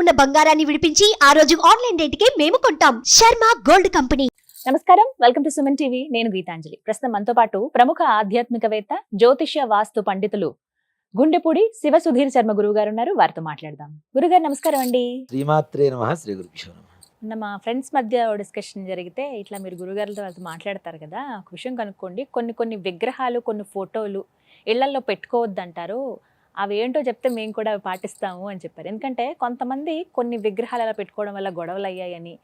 ఉన్న బంగారాన్ని విడిపించి ఆ రోజు ఆన్లైన్ రేటుకే మేము కొంటాం. Sharma gold company. నమస్కారం. Welcome to Suman TV. నేను గీతాంజలి. ప్రస్తుతం మనతో పాటు ప్రముఖ ఆధ్యాత్మికవేత్త జ్యోతిష్య వాస్తు పండితులు గుండెపూడి శివ సుధీర్ శర్మ గురువు గారు ఉన్నారు. వారితో మాట్లాడదాం. గురుగారు నమస్కారం అండి. శ్రీమాత్రే నమ. శ్రీ గురుభ్యో నమ. మొన్న మా ఫ్రెండ్స్ మధ్య డిస్కషన్ జరిగితే ఇట్లా మీరు గురుగారులతో వాళ్ళతో మాట్లాడతారు కదా ఒక విషయం కనుక్కోండి. కొన్ని కొన్ని విగ్రహాలు కొన్ని ఫోటోలు ఇళ్ళల్లో పెట్టుకోవద్దంటారు. అవి ఏంటో చెప్తే మేము కూడా అవి పాటిస్తాము అని చెప్పారు. ఎందుకంటే కొంతమంది కొన్ని విగ్రహాలు అలా పెట్టుకోవడం వల్ల గొడవలు అయ్యాయని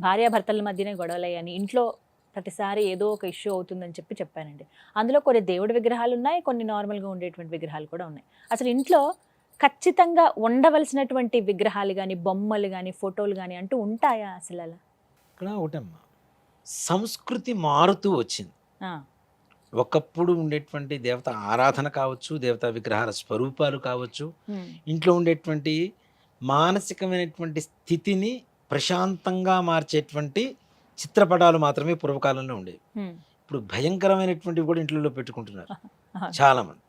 భార్యాభర్తల మధ్యనే గొడవలు అయ్యాయని ఇంట్లో ప్రతిసారి ఏదో ఒక ఇష్యూ అవుతుందని చెప్పి చెప్పానండి. అందులో కొన్ని దేవుడి విగ్రహాలు ఉన్నాయి కొన్ని నార్మల్గా ఉండేటువంటి విగ్రహాలు కూడా ఉన్నాయి. అసలు ఇంట్లో ఖచ్చితంగా ఉండవలసినటువంటి విగ్రహాలు కానీ బొమ్మలు కానీ ఫోటోలు కానీ అంటూ ఉంటాయా అసలు అలా? ఇక్కడ ఒకటమ్మా. సంస్కృతి మారుతూ వచ్చింది. ఒకప్పుడు ఉండేటువంటి దేవత ఆరాధన కావచ్చు దేవతా విగ్రహాల స్వరూపాలు కావచ్చు ఇంట్లో ఉండేటువంటి మానసికమైనటువంటి స్థితిని ప్రశాంతంగా మార్చేటువంటి చిత్రపటాలు మాత్రమే పూర్వకాలంలో ఉండేవి. ఇప్పుడు భయంకరమైనటువంటివి కూడా ఇంట్లో పెట్టుకుంటున్నారు. చాలామంది.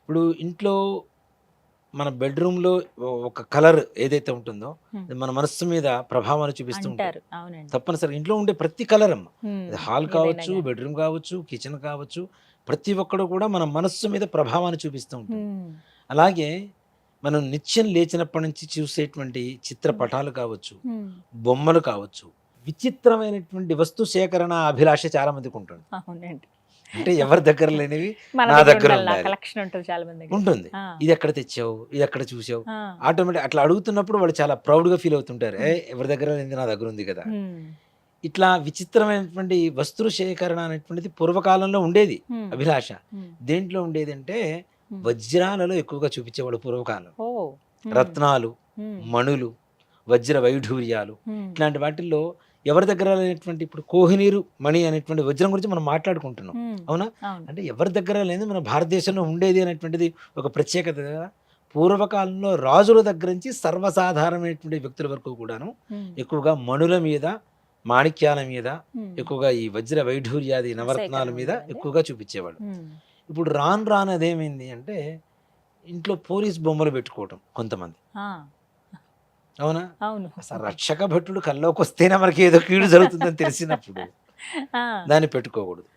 ఇప్పుడు ఇంట్లో మన బెడ్రూమ్లో ఒక కలర్ ఏదైతే ఉంటుందో మన మనస్సు మీద ప్రభావాన్ని చూపిస్తూ అవునండి. తప్పనిసరి ఇంట్లో ఉండే ప్రతి కలర్ అమ్మ. హాల్ కావచ్చు. బెడ్రూమ్ కావచ్చు కిచెన్ కావచ్చు ప్రతి ఒక్కడు కూడా మన మనస్సు మీద ప్రభావాన్ని చూపిస్తూ ఉంటుంది. ఉమ్, అలాగే మనం నిత్యం లేచినప్పటి నుంచి చూసేటువంటి చిత్రపటాలు కావచ్చు బొమ్మలు కావచ్చు విచిత్రమైనటువంటి వస్తు సేకరణ అభిలాష చాలా మందికి ఉంటుంది అంటే ఎవరి దగ్గర లేనివి? నా దగ్గర. కలెక్షన్ ఉంటుంది చాలా మంది దగ్గర. ఉంటుంది. ఆ, ఇది ఎక్కడ తెచ్చావు? ఇది ఎక్కడ చూసావు? ఆటోమేటిక్ అట్లా అడుగుతున్నప్పుడు వాళ్ళు చాలా ప్రౌడ్గా ఫీల్ అవుతుంటారు. ఎవరి దగ్గర లేనిది నా దగ్గర ఉంది కదా. ఇట్లా విచిత్రమైనటువంటి వస్తు సేకరణ అనేటువంటిది పూర్వకాలంలో ఉండేది అభిలాష. దేంట్లో ఉండేది అంటే. వజ్రాలలో ఎక్కువగా చూపించేవాడు పూర్వకాలం. రత్నాలు మణులు వజ్ర వైఢూర్యాలు. ఇట్లాంటి వాటిల్లో ఎవరి దగ్గర లేనటువంటి ఇప్పుడు కోహినీరు మణి అనేటువంటి వజ్రం గురించి మనం మాట్లాడుకుంటున్నాం. అవునా? అంటే ఎవరి దగ్గర లేదు మన భారతదేశంలో ఉండేది అనేటువంటిది ఒక ప్రత్యేకత. కదా పూర్వకాలంలో రాజుల దగ్గర నుంచి సర్వసాధారణమైనటువంటి వ్యక్తుల వరకు కూడాను ఎక్కువగా మణుల మీద మాణిక్యాల మీద ఎక్కువగా ఈ వజ్ర వైఢూర్యాది నవరత్నాల మీద. ఎక్కువగా చూపించేవాళ్ళు. ఉమ్, ఇప్పుడు రాను రాను అదేమైంది అంటే ఇంట్లో పోలీస్ బొమ్మలు పెట్టుకోవటం కొంతమంది. అవునా? అవును. అసలు రక్షక భటుడు కల్లోకి వస్తేనే మనకి ఏదో కీడు జరుగుతుందని తెలిసినప్పుడు దాన్ని పెట్టుకోకూడదు.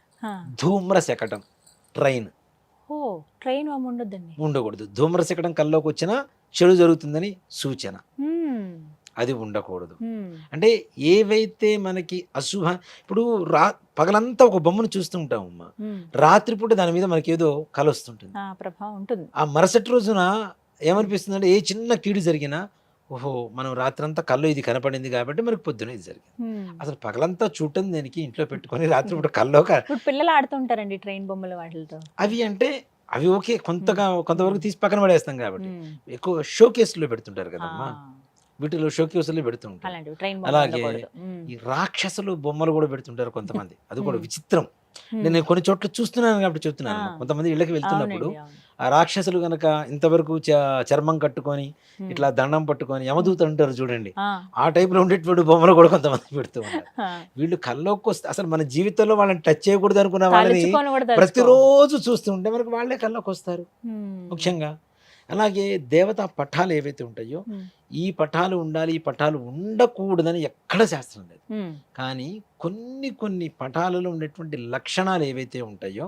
ధూమ్ర శకటం ట్రైన్. ట్రైన్ వామ్ ఉండొద్దండి. ఉండకూడదు. ధూమ్ర శకటం కల్లోకి వచ్చినా చెడు జరుగుతుందని సూచన. అది ఉండకూడదు. అంటే ఏవైతే మనకి అశుభ ఇప్పుడు రా పగలంతా ఒక బొమ్మను చూస్తూ ఉంటాం అమ్మ రాత్రిపూట దాని మీద మనకి ఏదో కల వస్తుంటుంది ఆ ప్రభావం ఉంటుంది. ఆ మరుసటి రోజున ఏమనిపిస్తుంది అంటే ఏ చిన్న కీడు జరిగినా ఓహో మనం రాత్రంతా కళ్ళు ఇది కనపడింది కాబట్టి మనకు పొద్దున ఇది జరిగింది. అసలు పగలంతా చూడటం దేనికి? ఇంట్లో పెట్టుకొని కల్లో క- ఇప్పుడు పిల్లలు ఆడుతుంటారండి ట్రైన్ బొమ్మల వాటితో అవి అంటే అవి ఓకే కొంతగా కొంతవరకు తీసి పక్కన పడేస్తాం కాబట్టి. ఎక్కువ షో కేసులో పెడుతుంటారు కదమ్మా. వీటిలో షో కేసులో పెడుతుంటారు. అలాగే ఈ రాక్షసులు బొమ్మలు కూడా పెడుతుంటారు కొంతమంది. అది కూడా. విచిత్రం. నేను కొన్ని చోట్ల చూస్తున్నాను కాబట్టి చెప్తున్నాను. కొంతమంది ఇళ్ళకి వెళ్తున్నప్పుడు ఆ రాక్షసులు గనక ఇంతవరకు చర్మం కట్టుకొని ఇట్లా దండం పట్టుకొని యమదూత అంటారు చూడండి. ఆ. టైప్లో ఉండేటువంటి బొమ్మలు కూడా కొంతమంది పెడుతూ ఉంటారు. వీళ్ళు కల్లోకి వస్తే అసలు మన జీవితంలో వాళ్ళని టచ్ చేయకూడదు అనుకున్న వాళ్ళని ప్రతిరోజు చూస్తుంటే మనకు వాళ్ళే కల్లోకి వస్తారు. ముఖ్యంగా అలాగే దేవతా పటాలు ఏవైతే ఉంటాయో ఈ పటాలు ఉండాలి ఈ పటాలు ఉండకూడదని ఎక్కడ శాస్త్రం లేదు. కానీ కొన్ని కొన్ని పటాలలో ఉండేటువంటి లక్షణాలు ఏవైతే ఉంటాయో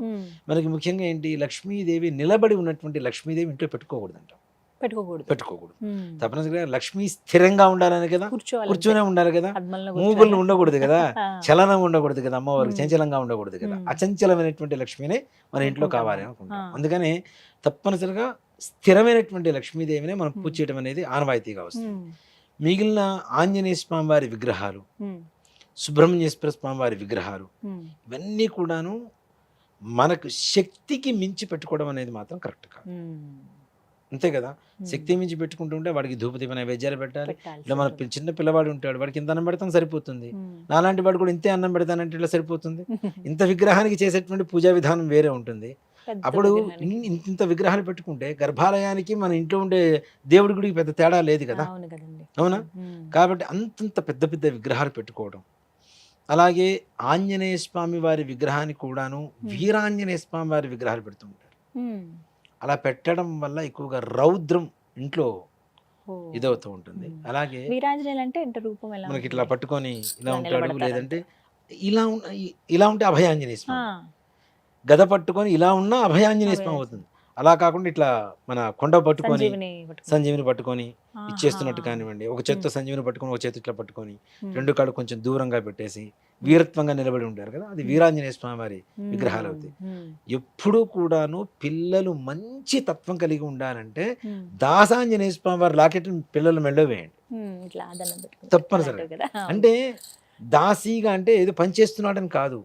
మనకి ముఖ్యంగా ఏంటి? లక్ష్మీదేవి నిలబడి ఉన్నటువంటి లక్ష్మీదేవి ఇంట్లో పెట్టుకోకూడదంట. పెట్టుకోకూడదు. పెట్టుకోకూడదు. తప్పనిసరిగా లక్ష్మీ స్థిరంగా ఉండాలని కదా? కూర్చొనే ఉండాలి కదా? మూగులు. ఉండకూడదు కదా. చలనం ఉండకూడదు కదా? అమ్మవారికి మ్మ్. చంచలంగా ఉండకూడదు కదా. అచంచలమైనటువంటి లక్ష్మినే మన ఇంట్లో. కావాలి అనుకుంటాం. అందుకని తప్పనిసరిగా స్థిరమైనటువంటి లక్ష్మీదేవినే మనం పూజ. చేయడం అనేది ఆనవాయితీగా వస్తుంది. మిగిలిన ఆంజనేయ స్వామి వారి విగ్రహాలు సుబ్రహ్మణ్యేశ్వర స్వామి వారి విగ్రహాలు ఇవన్నీ కూడాను మనకు శక్తికి మించి పెట్టుకోవడం అనేది మాత్రం కరెక్ట్ కాదు. అంతే కదా. శక్తి మించి పెట్టుకుంటుంటే వాడికి ధూపదీప నైవేద్యాలు పెట్టాలి. ఇట్లా మన. చిన్న పిల్లవాడు ఉంటాడు వాడికి ఇంత అన్నం పెడతాం సరిపోతుంది. నాలాంటి వాడు కూడా ఇంతే అన్నం పెడతానంటే ఇట్లా సరిపోతుంది. ఇంత విగ్రహానికి చేసేటువంటి పూజా విధానం వేరే ఉంటుంది. అప్పుడు విగ్రహానికి. ఇంత ఇంత విగ్రహాలు పెట్టుకుంటే గర్భాలయానికి మన ఇంట్లో ఉండే దేవుడి గుడికి పెద్ద తేడా లేదు కదా? అవును కాబట్టి అంతంత పెద్ద పెద్ద విగ్రహాలు పెట్టుకోవడం. అలాగే ఆంజనేయ స్వామి వారి విగ్రహాన్ని కూడాను వీరాంజనేయ స్వామి వారి విగ్రహాలు పెడుతుంటారు ఉమ్, అలా పెట్టడం వల్ల ఎక్కువగా రౌద్రం ఇంట్లో. ఇదవుతూ ఉంటుంది. అలాగే అంటే రూపం మనకి ఇట్లా? పట్టుకొని ఇలా ఉంటాడు లేదంటే ఇలా ఇలా ఉంటే అభయాంజనేయ స్వామి. గద పట్టుకొని ఇలా ఉన్నా అభయాంజనేయ స్వామి. అవుతుంది అలా కాకుండా ఇట్లా మన కొండ పట్టుకొని సంజీవిని పట్టుకుని. ఇచ్చేస్తున్నట్టు కానివ్వండి ఒక చేత్తో సంజీవిని పట్టుకొని ఒక చేతి ఇట్లా పట్టుకొని. రెండు కాళ్ళు కొంచెం దూరంగా పెట్టేసి వీరత్వంగా నిలబడి ఉంటారు కదా అది వీరాంజనేయ స్వామి వారి. విగ్రహాలు అవుతాయి. ఎప్పుడూ కూడాను పిల్లలు మంచి తత్వం కలిగి ఉండాలంటే. దాసాంజనేయ స్వామి వారి లాకెట్ పిల్లలు మెళ్ళో వేయండి. తప్పనిసరి. అంటే దాసీగా అంటే ఏదో పనిచేస్తున్నాడని కాదు.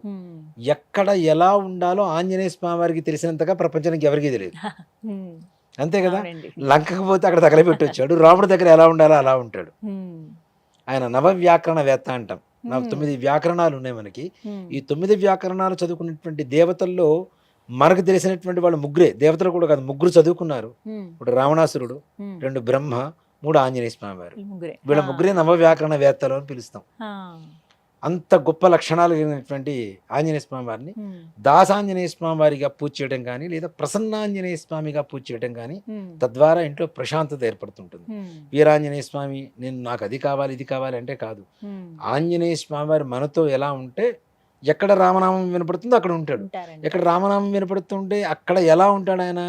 ఎక్కడ ఎలా ఉండాలో ఆంజనేయ స్వామి వారికి తెలిసినంతగా ప్రపంచానికి ఎవరికీ తెలియదు. అంతే కదా. లంకకు పోతే అక్కడ తగలబెట్టి వచ్చాడు రాముడి దగ్గర ఎలా ఉండాలో అలా ఉంటాడు. ఆయన నవ వ్యాకరణ వేత్త అంటాం నాకు మ్మ్. తొమ్మిది వ్యాకరణాలు ఉన్నాయి మనకి. ఈ తొమ్మిది వ్యాకరణాలు చదువుకున్నటువంటి దేవతల్లో మనకు తెలిసినటువంటి వాళ్ళు ముగ్గురే దేవతలు కూడా కాదు ముగ్గురు చదువుకున్నారు. ఇప్పుడు రావణాసురుడు. రెండు బ్రహ్మ మూడు ఆంజనేయ స్వామి వారు వీళ్ళ. ముగ్గురే నవ వ్యాకరణ వేత్తలు అని పిలుస్తాం. అంత గొప్ప లక్షణాలు కలిగినటువంటి ఆంజనేయ స్వామి వారిని. దాసాంజనేయ స్వామి వారిగా పూజ చేయడం కానీ లేదా ప్రసన్నాంజనేయ స్వామిగా పూజ చేయడం కానీ. తద్వారా ఇంట్లో ప్రశాంతత ఏర్పడుతుంటుంది. వీరాంజనేయ స్వామి నేను నాకు అది కావాలి ఇది కావాలి అంటే కాదు. ఆంజనేయ స్వామి వారి మనతో ఎలా ఉంటే ఎక్కడ రామనామం వినపడుతుందో అక్కడ ఉంటాడు. ఎక్కడ రామనామం వినపడుతుంటే అక్కడ ఎలా ఉంటాడు ఆయన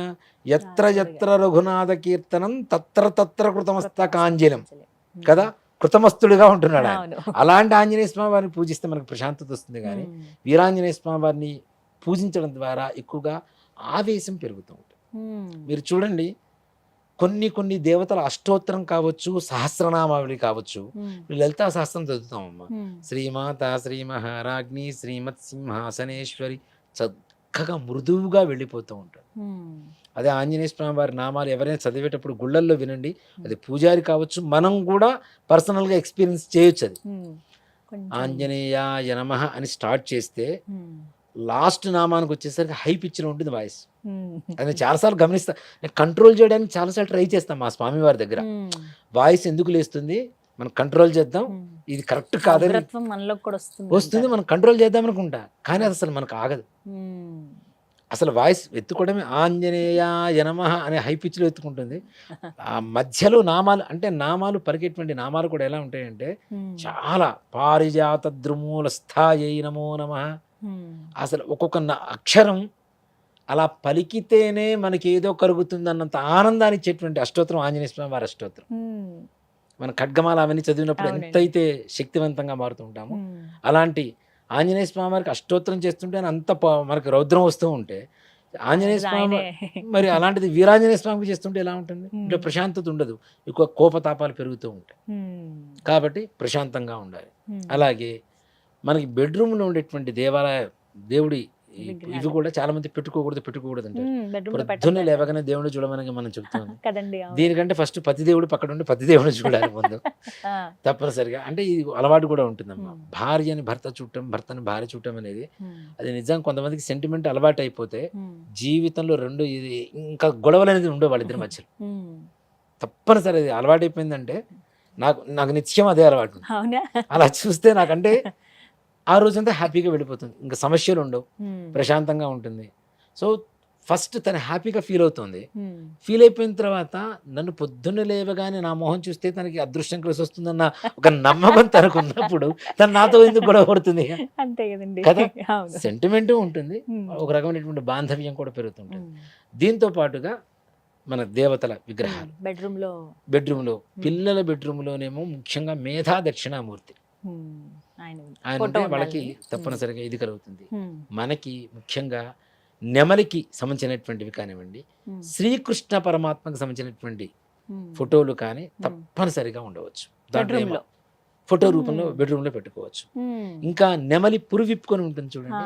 ఎత్ర ఎత్ర రఘునాథ కీర్తనం తత్ర తత్ర కృతమస్తకాంజలం మ్మ్. కదా కృతమస్తుడిగా ఉంటున్నాడు ఆయన. అలాంటి ఆంజనేయ స్వామి వారిని పూజిస్తే మనకు ప్రశాంతత వస్తుంది కానీ. వీరాంజనేయ స్వామి వారిని పూజించడం ద్వారా ఎక్కువగా ఆవేశం పెరుగుతూ ఉంటుంది. మీరు చూడండి కొన్ని కొన్ని దేవతల అష్టోత్తరం కావచ్చు సహస్రనామావళి కావచ్చు. లలితా సహస్రం చదువుతామమ్మా మ్మ్. శ్రీమాత శ్రీ మహారాజ్ఞి శ్రీమత్ సింహాసనేశ్వరి చక్కగా మృదువుగా వెళ్ళిపోతూ ఉంటాడు. అదే ఆంజనేయ స్వామి వారి నామాలు ఎవరైనా చదివేటప్పుడు గుళ్ళల్లో వినండి అది పూజారి కావచ్చు మనం కూడా పర్సనల్గా ఎక్స్పీరియన్స్ చేయొచ్చు అది ఆంజనేయ నమః అని స్టార్ట్ చేస్తే. లాస్ట్ నామానికి వచ్చేసరికి హై పిచ్లో ఉంటుంది వాయిస్. అది చాలాసార్లు గమనిస్తా కంట్రోల్ చేయడానికి చాలాసార్లు ట్రై చేస్తాను మా స్వామి వారి దగ్గర. వాయిస్ ఎందుకు లేస్తుంది మనం కంట్రోల్ చేద్దాం. ఇది కరెక్ట్ కాదని వస్తుంది మనం కంట్రోల్ చేద్దాం అనుకుంటా కానీ అది అసలు మనకు ఆగదు. అసలు వాయిస్ ఎత్తుకోవడమే ఆంజనేయ యనమః అనే హై పిచ్లో ఎత్తుకుంటుంది ఆ మధ్యలో నామాలు అంటే నామాలు పలికేటువంటి నామాలు కూడా ఎలా ఉంటాయంటే. చాలా పారిజాత ద్రుమూల స్థాయి నమో నమ. అసలు ఒక్కొక్క అక్షరం అలా పలికితేనే మనకి ఏదో కలుగుతుంది అన్నంత ఆనందాన్ని ఇచ్చేటువంటి అష్టోత్తరం ఆంజనేయ స్వామి వారి అష్టోత్తరం. మన ఖడ్గమాల అవన్నీ చదివినప్పుడు. ఎంతైతే శక్తివంతంగా మారుతూ ఉంటామో. అలాంటి ఆంజనేయ స్వామి వారికి అష్టోత్తరం చేస్తుంటే అంత మనకి రౌద్రం వస్తూ ఉంటే ఆంజనేయ స్వామి. మరి అలాంటిది వీరాంజనేయ స్వామికి చేస్తుంటే ఎలా ఉంటుంది. ఇంట్లో ప్రశాంతత ఉండదు ఎక్కువ కోపతాపాలు పెరుగుతూ ఉంటాయి. కాబట్టి ప్రశాంతంగా ఉండాలి. అలాగే మనకి బెడ్రూమ్లో ఉండేటువంటి దేవాలయ దేవుడి ఇవి కూడా చాలా మంది పెట్టుకోకూడదు పెట్టుకోకూడదు అంటారు పొద్దున్నే. లేవగానే దేవుడు చూడమని మనం చెప్తాం. దీనికంటే ఫస్ట్ పతి దేవుడు పక్కన ఉండి పతి దేవుడు చూడాలి ముందు. తప్పనిసరిగా అంటే ఇది అలవాటు కూడా ఉంటుందమ్మా మ్మ్. భార్యని భర్త చుట్టం భర్తని భార్య చుట్టం అనేది. అది నిజంగా కొంతమందికి సెంటిమెంట్ అలవాటు అయిపోతే. జీవితంలో రెండు ఇది ఇంకా గొడవలు అనేది ఉండవు వాళ్ళిద్దరి మధ్యలో. తప్పనిసరి అది అలవాటు అయిపోయిందంటే నాకు నాకు నిత్యం అదే అలవాటు అలా చూస్తే నాకంటే ఆ రోజంతా హ్యాపీగా వెళ్ళిపోతుంది. ఇంకా సమస్యలు ఉండవు. ప్రశాంతంగా ఉంటుంది. సో ఫస్ట్ తను హ్యాపీగా ఫీల్ అవుతుంది. ఫీల్ అయిపోయిన తర్వాత నన్ను పొద్దున్న లేవగానే నా మొహం చూస్తే తనకి అదృష్టం కలిసి వస్తుందన్న ఒక నమ్మకం తనకు ఉన్నప్పుడు తను నాతో ఎందుకు గొడవ పడుతుంది? అంతే కదండి. కదా? సెంటిమెంట్ ఉంటుంది. ఒక రకమైనటువంటి బాంధవ్యం కూడా పెరుగుతుంటుంది. దీంతో పాటుగా మన దేవతల విగ్రహాలు. బెడ్రూమ్లో బెడ్రూమ్లో. పిల్లల బెడ్రూమ్లోనేమో ముఖ్యంగా మేధా దక్షిణామూర్తి. ఆయన ఉంటే వాళ్ళకి. తప్పనిసరిగా ఇది కలుగుతుంది. మనకి ముఖ్యంగా నెమలికి సంబంధించినటువంటివి కానివ్వండి. శ్రీకృష్ణ పరమాత్మకు సంబంధించినటువంటి. ఫోటోలు కానీ. తప్పనిసరిగా ఉండవచ్చు దాంట్లో ఫోటో రూపంలో మ్మ్. బెడ్రూమ్లో పెట్టుకోవచ్చు. ఇంకా నెమలి పురు విప్పుకొని ఉంటుంది చూడండి.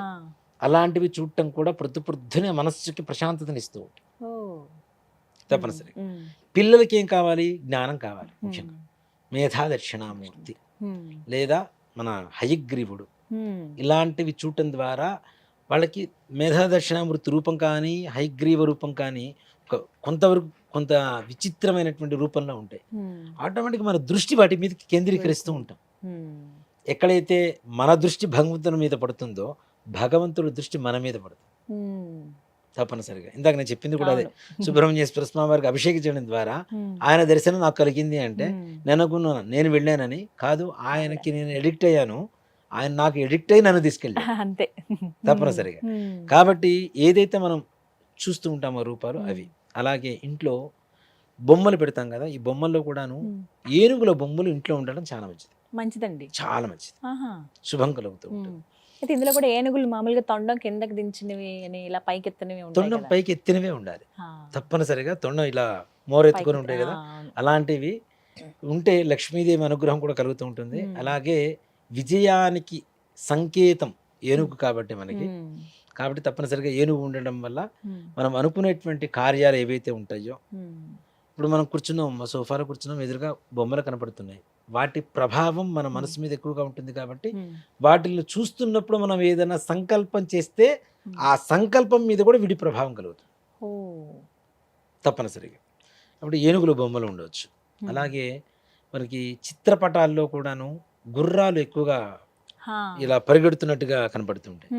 అలాంటివి చూడటం కూడా ప్రొద్దు ప్రొద్దునే మనస్సుకి ప్రశాంతతనిస్తూ ఉంటుంది ఓ. తప్పనిసరి. పిల్లలకి ఏం కావాలి జ్ఞానం కావాలి. ముఖ్యంగా మేధా దక్షిణామూర్తి. లేదా మన హయగ్రీవుడు. ఇలాంటివి చూడటం ద్వారా వాళ్ళకి మేధా దక్షిణామూర్తి రూపం కానీ హైగ్రీవ రూపం కానీ కొంతవరకు కొంత విచిత్రమైనటువంటి రూపంలో ఉంటాయి మ్మ్. ఆటోమేటిక్ మన దృష్టి వాటి మీద కేంద్రీకరిస్తూ ఉంటాం. ఎక్కడైతే మన దృష్టి భగవంతుని మీద పడుతుందో భగవంతుడి దృష్టి మన మీద పడుతుంది. తప్పనిసరిగా ఇందాక నేను చెప్పింది కూడా అదే అవును. సుబ్రహ్మణ్యేశ్వర స్వామి వారికి అభిషేకించడం ద్వారా ఉమ్. ఆయన దర్శనం నాకు కలిగింది అంటే. నేను అనుకున్నాను నేను వెళ్ళానని కాదు ఆయనకి నేను ఎడిక్ట్ అయ్యాను ఆయన నాకు ఎడిక్ట్ అయ్యి నన్ను తీసుకెళ్ళి అంతే తప్పనిసరిగా. కాబట్టి ఏదైతే మనం చూస్తూ ఉంటామో రూపాలు. అవి అలాగే ఇంట్లో బొమ్మలు పెడతాం కదా ఈ బొమ్మల్లో కూడాను. ఏనుగుల బొమ్మలు ఇంట్లో ఉండడం చాలా మంచిది మంచిదండి చాలా మంచిది. శుభం కలుగుతూ. ఉంటుంది అయితే ఇందులో కూడా ఏనుగులు మామూలుగా తొండం కిందకి దించినవి అని ఇలా పైకి ఎత్తనివి తొండం. పైకి ఎత్తినవే ఉండాలి. తప్పనిసరిగా తొండం ఇలా మోరెత్తుకొని ఉంటాయి కదా. అలాంటివి ఉంటే లక్ష్మీదేవి అనుగ్రహం కూడా కలుగుతూ ఉంటుంది. అలాగే విజయానికి సంకేతం ఏనుగు కాబట్టి మనకి. కాబట్టి తప్పనిసరిగా ఏనుగు ఉండడం వల్ల. మనం అనుకునేటువంటి కార్యాలు ఏవైతే ఉంటాయో. ఇప్పుడు మనం కూర్చున్నాం సోఫాలో కూర్చున్నాం ఎదురుగా బొమ్మలు కనపడుతున్నాయి వాటి ప్రభావం మన మనసు మీద ఎక్కువగా ఉంటుంది కాబట్టి. వాటిని చూస్తున్నప్పుడు మనం ఏదైనా సంకల్పం చేస్తే. ఆ సంకల్పం మీద కూడా విడి ప్రభావం కలుగుతుంది. తప్పనిసరిగా అప్పుడు ఏనుగుల బొమ్మలు ఉండవచ్చు. అలాగే మనకి చిత్రపటాల్లో కూడాను గుర్రాలు ఎక్కువగా. ఇలా పరిగెడుతున్నట్టుగా కనపడుతుంటాయి.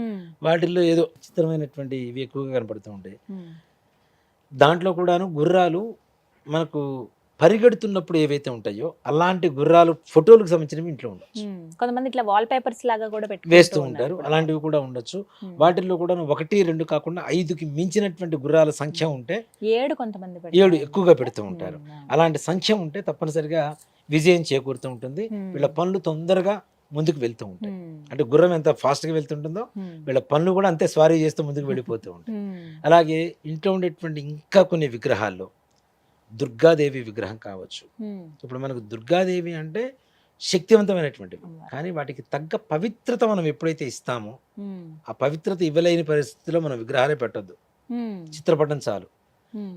వాటిల్లో ఏదో చిత్రమైనటువంటి ఇవి ఎక్కువగా కనపడుతూ ఉంటాయి. దాంట్లో కూడాను గుర్రాలు మనకు పరిగెడుతున్నప్పుడు ఏవైతే ఉంటాయో అలాంటి గుర్రాలు ఫోటోలకు సంబంధించినవి ఇంట్లో ఉండొచ్చు. కొంతమంది ఇట్లా వాల్ పేపర్స్ లాగా కూడా పెట్టుకుంటూ వేస్తూ ఉంటారు. అలాంటివి కూడా ఉండొచ్చు. వాటిల్లో కూడా ఒకటి రెండు కాకుండా ఐదుకి మించినటువంటి గుర్రాల సంఖ్య ఉంటే ఏడు కొంతమంది ఏడు. ఎక్కువగా పెడుతూ ఉంటారు. అలాంటి సంఖ్య ఉంటే తప్పనిసరిగా విజయం చేకూరుతూ ఉంటుంది. వీళ్ళ పనులు తొందరగా ముందుకు వెళ్తూ ఉంటాయి. అంటే గుర్రం ఎంత ఫాస్ట్గా వెళ్తుంటుందో. వీళ్ళ పనులు కూడా అంతే స్వారీ చేస్తూ ముందుకు వెళ్ళిపోతూ ఉంటాయి. అలాగే ఇంట్లో ఉండేటువంటి ఇంకా కొన్ని విగ్రహాల్లో దుర్గాదేవి విగ్రహం కావచ్చు. ఇప్పుడు మనకు దుర్గాదేవి అంటే శక్తివంతమైనటువంటివి. కానీ వాటికి తగ్గ పవిత్రత మనం ఎప్పుడైతే ఇస్తామో. ఆ పవిత్రత ఇవ్వలేని పరిస్థితిలో మనం విగ్రహాలే పెట్టొద్దు. చిత్రపటం చాలు.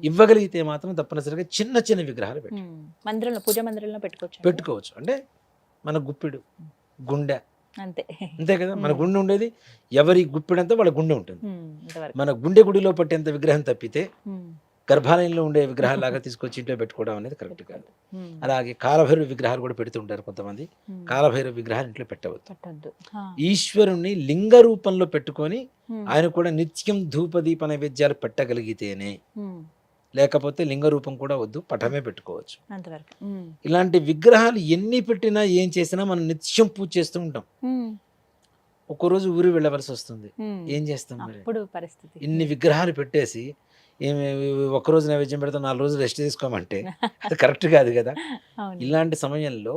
ఇవ్వగలిగితే మాత్రం తప్పనిసరిగా చిన్న చిన్న విగ్రహాలు పెట్టు. మందిరంలో పూజ మందిరంలో పెట్టుకోవచ్చు పెట్టుకోవచ్చు అంటే మన గుప్పిడు గుండె అంతే అంతే కదా మన. గుండె ఉండేది ఎవరి గుప్పిడంతా వాళ్ళ గుండె ఉంటుంది మన గుండె గుడిలో పట్టేంత విగ్రహం తప్పితే. గర్భాలయంలో ఉండే విగ్రహాలాగా తీసుకొచ్చి ఇంట్లో పెట్టుకోవడం అనేది కరెక్ట్ కాదు. అలాగే కాలభైరవ విగ్రహాలు కూడా పెడుతుంటారు కొంతమంది. కాలభైరవ విగ్రహాలు ఇంట్లో పెట్టవద్దు. ఈశ్వరుణ్ణి లింగ రూపంలో పెట్టుకొని. ఆయన కూడా నిత్యం ధూపదీప నైవేద్యాలు పెట్టగలిగితేనే. లేకపోతే లింగ రూపం కూడా వద్దు పటమే పెట్టుకోవచ్చు. ఇలాంటి విగ్రహాలు ఎన్ని పెట్టినా ఏం చేసినా మనం నిత్యం పూజ చేస్తూ ఉంటాం. ఒక్కరోజు ఊరు వెళ్ళవలసి వస్తుంది. ఏం చేస్తాం ఇన్ని విగ్రహాలు పెట్టేసి ఏమి ఒక్కరోజు నైవేద్యం పెడతాం నాలుగు రోజులు రెస్ట్ తీసుకోమంటే అది కరెక్ట్ కాదు కదా ఇలాంటి సమయంలో.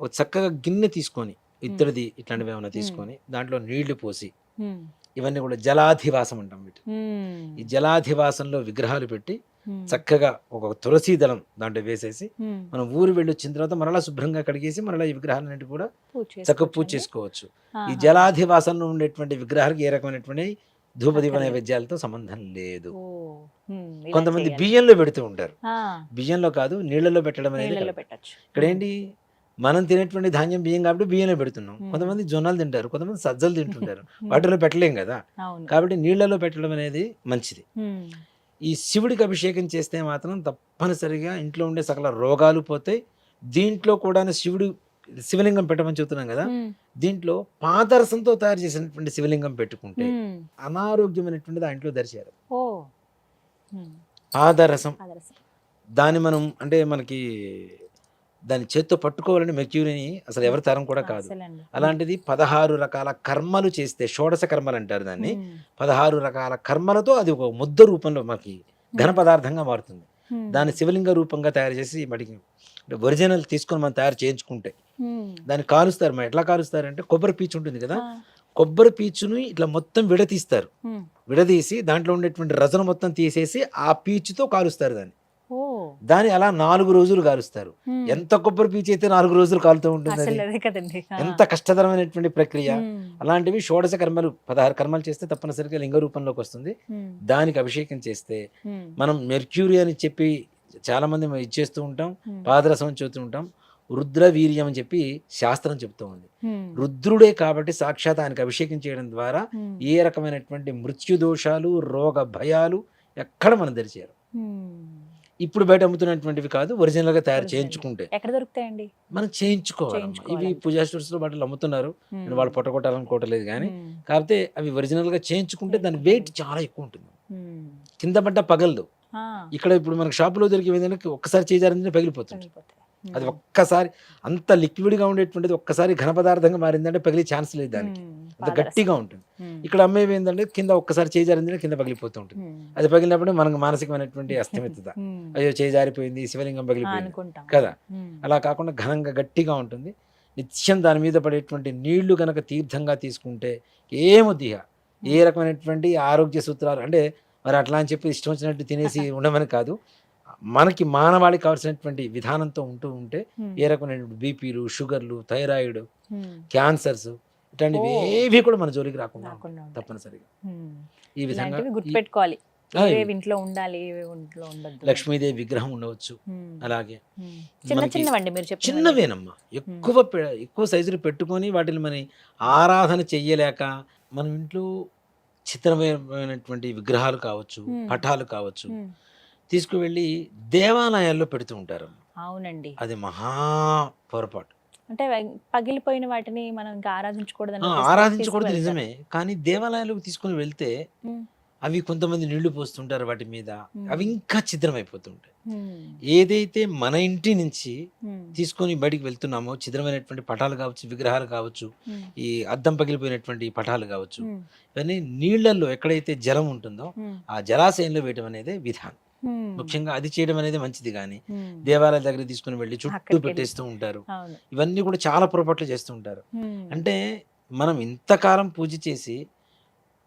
ఒక చక్కగా గిన్నె తీసుకొని ఇత్తడిది ఇట్లాంటివి ఏమైనా తీసుకొని దాంట్లో నీళ్ళు పోసి. ఇవన్నీ కూడా జలాధివాసం అంటాం వీటి. ఈ జలాధివాసంలో విగ్రహాలు పెట్టి. చక్కగా ఒక తులసి దళం దాంట్లో వేసేసి. మనం ఊరు వెళ్ళి వచ్చిన తర్వాత మరలా శుభ్రంగా కడిగేసి మరలా ఈ విగ్రహాలన్నిటి కూడా చక్కగా పూజ. చేసుకోవచ్చు ఈ. జలాధివాసంలో ఉండేటువంటి విగ్రహాలకు ఏ రకమైనటువంటి ధూపదీప. నైవేద్యాలతో సంబంధం లేదు. కొంతమంది. బియ్యంలో పెడుతూ ఉంటారు. బియ్యంలో కాదు నీళ్ళలో పెట్టడం అనేది ఇక్కడ ఏంటి? మనం తినేటువంటి ధాన్యం బియ్యం కాబట్టి బియ్యంలో పెడుతున్నాం. కొంతమంది జొన్నలు తింటారు కొంతమంది సజ్జలు తింటుంటారు. వాటిలో పెట్టలేం కదా. కాబట్టి నీళ్ళలో పెట్టడం అనేది మంచిది. ఈ శివుడికి అభిషేకం చేస్తే మాత్రం తప్పనిసరిగా ఇంట్లో ఉండే సకల రోగాలు పోతాయి. దీంట్లో కూడా శివుడు శివలింగం పెట్టమని చెబుతున్నాం కదా. దీంట్లో పాదరసంతో తయారు చేసినటువంటి శివలింగం పెట్టుకుంటే దరిచారు ఓ ఉమ్. పాదరసం. దాన్ని మనం అంటే మనకి దాని చేత్తో పట్టుకోవాలని మెక్యూరిని అసలు ఎవరి తరం కూడా కాదు. అలాంటిది పదహారు రకాల కర్మలు చేస్తే షోడశ కర్మలు అంటారు దాన్ని. పదహారు రకాల కర్మలతో అది ఒక ముద్ద రూపంలో మనకి ఘన పదార్థంగా మారుతుంది. దాన్ని శివలింగ రూపంగా తయారు చేసి మడికి అంటే ఒరిజినల్ తీసుకొని మనం తయారు చేయించుకుంటే. దాన్ని కాలుస్తారు మరి ఎట్లా కాలుస్తారు అంటే కొబ్బరి పీచు ఉంటుంది కదా. కొబ్బరి పీచుని ఇట్లా మొత్తం విడతీస్తారు. విడదీసి దాంట్లో ఉండేటువంటి రసన మొత్తం తీసేసి ఆ పీచుతో కాలుస్తారు దాన్ని దాన్ని అలా నాలుగు రోజులు కాలుస్తారు. ఎంత కొబ్బరి పీచు అయితే నాలుగు రోజులు కాలుతూ ఉంటుంది. ఎంత కష్టతరమైనటువంటి ప్రక్రియ. అలాంటివి షోడశ కర్మలు పదహారు కర్మలు చేస్తే తప్పనిసరిగా లింగ రూపంలోకి వస్తుంది. దానికి అభిషేకం చేస్తే. మనం మెర్క్యూరీ అని చెప్పి చాలా మంది ఇచ్చేస్తూ ఉంటాం. పాదరసం చెబుతూ ఉంటాం రుద్ర వీర్యం అని చెప్పి శాస్త్రం చెప్తూ ఉంది. రుద్రుడే కాబట్టి సాక్షాత్ ఆయనకు అభిషేకం చేయడం ద్వారా. ఏ రకమైనటువంటి మృత్యు దోషాలు రోగ భయాలు ఎక్కడ మనం తెరిచారు. ఇప్పుడు బయట అమ్ముతున్నటువంటివి కాదు ఒరిజినల్గా తయారు. చేయించుకుంటే ఎక్కడ దొరుకుతాయండి మనం చేయించుకోవాలి. ఇవి పూజా స్టోర్స్లో వాటిలో అమ్ముతున్నారు. నేను వాళ్ళు పొట్టగొట్టాలనుకోవట్లేదు కానీ ఉమ్. కాకపోతే అవి ఒరిజినల్గా చేయించుకుంటే దాని వెయిట్ చాలా ఎక్కువ ఉంటుంది. కింద పడ్డ పగలదు ఇక్కడ ఇప్పుడు మనకు షాపులో దొరికే ఏదైనా ఒక్కసారి చేజారింది పగిలిపోతుంది. అది. ఒక్కసారి అంత లిక్విడ్గా ఉండేటువంటిది ఒక్కసారి ఘన పదార్థంగా మారిందంటే పగిలే ఛాన్స్ లేదు దానికి. అంత. గట్టిగా ఉంటుంది. ఇక్కడ అమ్మేవి ఏంటంటే కింద ఒక్కసారి చేజారింది కింద పగిలిపోతూ ఉంటుంది. అది పగిలినప్పుడు మనకు మానసికమైనటువంటి అస్థిమితత ఉమ్, అయ్యో చేయి జారిపోయింది శివలింగం పగిలిపోయింది. కదా? అలా కాకుండా ఘనంగా గట్టిగా ఉంటుంది. నిత్యం దాని మీద పడేటువంటి నీళ్ళు గనక తీర్థంగా తీసుకుంటే ఏమొద్ది ఇక. ఏ రకమైనటువంటి ఆరోగ్య సూత్రాలు? అంటే మరి అట్లా అని చెప్పి ఇష్టం వచ్చినట్టు తినేసి ఉండమని కాదు. మనకి మానవాళికి కావాల్సినటువంటి విధానంతో ఉంటూ ఉంటే ఏ రకమైనటువంటి బీపీలు షుగర్లు థైరాయిడ్ క్యాన్సర్స్ ఇట్లాంటివి. ఏవి కూడా మన జోలికి రాకుండా. తప్పనిసరిగా. ఈ విధంగా గుర్తుపెట్టుకోవాలి. ఇంట్లో ఉండాలి ఇంట్లో లక్ష్మీదేవి విగ్రహం ఉండవచ్చు. అలాగే చిన్న చిన్నవండి మీరు చిన్నవేనమ్మా. ఎక్కువ ఎక్కువ సైజులు పెట్టుకొని వాటిని మరి ఆరాధన చెయ్యలేక మనం ఇంట్లో చిత్రమైనటువంటి విగ్రహాలు కావచ్చు. పటాలు కావచ్చు తీసుకువెళ్ళి దేవాలయాల్లో పెడుతూ ఉంటారు. అవునండి. అది మహా పొరపాటు. అంటే పగిలిపోయిన వాటిని మనం ఇంకా ఆరాధించకూడదు ఆరాధించకూడదు నిజమే. కానీ దేవాలయాలకు తీసుకొని వెళ్తే అవి కొంతమంది నీళ్ళు పోస్తుంటారు వాటి మీద. అవి ఇంకా చిత్రమైపోతుంటాయి ఏదైతే మన ఇంటి నుంచి తీసుకొని బయటికి వెళ్తున్నామో చిత్రమైనటువంటి పటాలు కావచ్చు విగ్రహాలు కావచ్చు ఈ అద్దం పగిలిపోయినటువంటి పటాలు కావచ్చు ఇవన్నీ నీళ్ళలో ఎక్కడైతే జలం ఉంటుందో ఆ జలాశయంలో వేయటం అనేది విధానం. ముఖ్యంగా అది చేయడం అనేది మంచిది కానీ దేవాలయాల దగ్గర తీసుకుని వెళ్ళి చుట్టూ. పెట్టేస్తూ ఉంటారు. ఇవన్నీ కూడా చాలా పొరపాట్లు చేస్తూ ఉంటారు. అంటే మనం ఇంతకాలం పూజ చేసి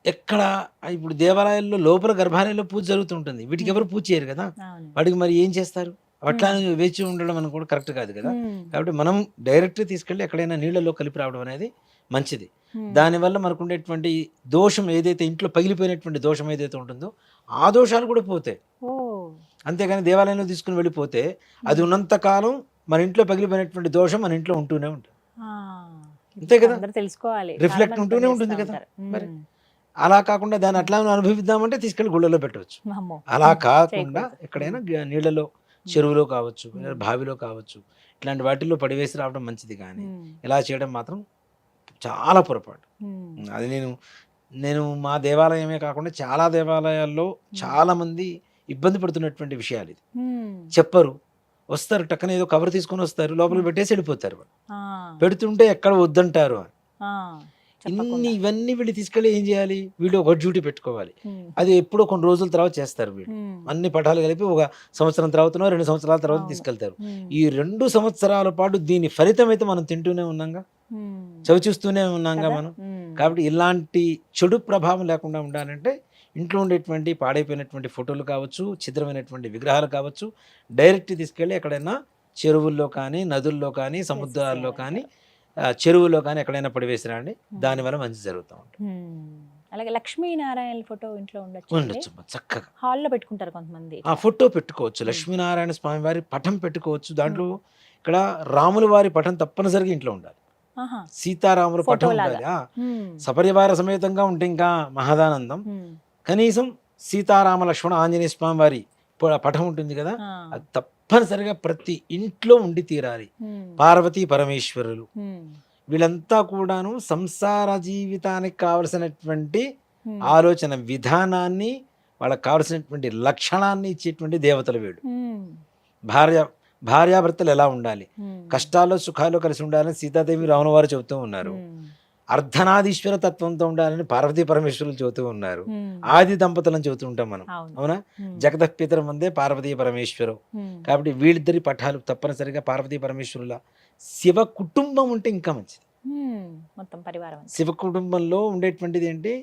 ఎక్కడ ఇప్పుడు దేవాలయాల్లో లోపల గర్భాలయంలో పూజ జరుగుతుంటుంది వీటికి ఎవరు పూజ చేయరు కదా? వాటికి మరి ఏం చేస్తారు? అట్లా వేచి ఉండడం అని కూడా కరెక్ట్ కాదు కదా. కాబట్టి మనం డైరెక్ట్ తీసుకెళ్ళి ఎక్కడైనా నీళ్ళలో కలిపి రావడం అనేది మంచిది. దానివల్ల మనకు ఉండేటువంటి దోషం ఏదైతే ఇంట్లో పగిలిపోయినటువంటి దోషం ఏదైతే ఉంటుందో ఆ దోషాలు కూడా పోతాయి. అంతేగాని దేవాలయంలో తీసుకుని వెళ్ళిపోతే అది ఉన్నంత కాలం మన ఇంట్లో పగిలిపోయినటువంటి దోషం మన ఇంట్లో ఉంటూనే ఉంటుంది. అంతే కదా? తెలుసుకోవాలి మంది ఉంటూనే ఉంటుంది కదా. మరి. అలా కాకుండా దాన్ని అట్లా అనుభవిద్దామంటే తీసుకెళ్ళి గుళ్ళలో పెట్టవచ్చు. అలా. కాకుండా. ఎక్కడైనా నీళ్ళలో చెరువులో కావచ్చు బావిలో కావచ్చు ఇట్లాంటి వాటిల్లో పడివేసి రావడం మంచిది కానీ. ఇలా చేయడం మాత్రం చాలా పొరపాటు. అది నేను నేను మా దేవాలయమే కాకుండా చాలా దేవాలయాల్లో చాలా మంది ఇబ్బంది పడుతున్నటువంటి విషయాలు ఇది. చెప్పరు వస్తారు టక్కన ఏదో కవర్ తీసుకొని వస్తారు లోపల పెట్టేసి వెళ్ళిపోతారు. పెడుతుంటే ఎక్కడ వద్దంటారు అని. ఇన్ని. ఇవన్నీ వీళ్ళు తీసుకెళ్ళి ఏం చేయాలి వీళ్ళు ఒక డ్యూటీ పెట్టుకోవాలి. అది ఎప్పుడో కొన్ని రోజుల తర్వాత చేస్తారు వీళ్ళు ఉమ్. అన్ని పటాలు కలిపి ఒక సంవత్సరం తర్వాతనో రెండు సంవత్సరాల తర్వాత. తీసుకెళ్తారు. ఈ రెండు సంవత్సరాల పాటు దీని ఫలితం అయితే మనం తింటూనే ఉన్నాంగా. చవి చూస్తూనే ఉన్నాంగా? మనం. కాబట్టి ఇలాంటి చెడు ప్రభావం లేకుండా ఉండాలంటే ఇంట్లో ఉండేటువంటి పాడైపోయినటువంటి ఫోటోలు కావచ్చు చిత్రమైనటువంటి విగ్రహాలు కావచ్చు డైరెక్ట్ తీసుకెళ్ళి ఎక్కడైనా చెరువుల్లో కానీ నదుల్లో కానీ సముద్రాల్లో కానీ ఆ, చెరువుల్లో కానీ ఎక్కడైనా పడివేసిరండి దానివల్ల మంచి జరుగుతూ ఉంటుంది. ఉమ్. అలాగే లక్ష్మీనారాయణ ఫోటో ఇంట్లో ఉండొచ్చు ఉండొచ్చు చక్కగా. హాల్లో పెట్టుకుంటారు కొంతమంది. ఆ ఫోటో పెట్టుకోవచ్చు. లక్ష్మీనారాయణ స్వామి వారి పటం పెట్టుకోవచ్చు. దాంట్లో ఇక్కడ రాముల వారి పటం తప్పనిసరిగా ఇంట్లో ఉండాలి. సీతారాముల పటం. ఉండాలి. సపరివార సమేతంగా ఉంటే ఇంకా మహదానందం. కనీసం సీతారామ లక్ష్మణ ఆంజనేయ స్వామి వారి పటం ఉంటుంది కదా. అది తప్పనిసరిగా ప్రతి ఇంట్లో ఉండి తీరాలి. పార్వతీ పరమేశ్వరులు. వీళ్ళంతా కూడాను సంసార జీవితానికి కావలసినటువంటి. ఆలోచన విధానాన్ని వాళ్ళకి కావలసినటువంటి లక్షణాన్ని ఇచ్చేటువంటి దేవతలు ఉమ్. భార్య భార్యాభర్తలు ఎలా ఉండాలి. కష్టాల్లో సుఖాల్లో కలిసి ఉండాలని సీతాదేవి రావణ వారు చెబుతూ ఉన్నారు. అర్ధనాదీశ్వర తత్వంతో ఉండాలని పార్వతీ పరమేశ్వరులు చెబుతూ ఉన్నారు. ఆది దంపతులను చెబుతూ ఉంటాం మనం అవును అవునా ఉమ్. జగదః పితరం వందే పార్వతీ పరమేశ్వరం. కాబట్టి వీళ్ళిద్దరి పఠాలు తప్పనిసరిగా పార్వతీ పరమేశ్వరుల శివ కుటుంబం ఉంటే ఇంకా మంచిది. మొత్తం పరివారం. శివ కుటుంబంలో ఉండేటువంటిది ఏంటి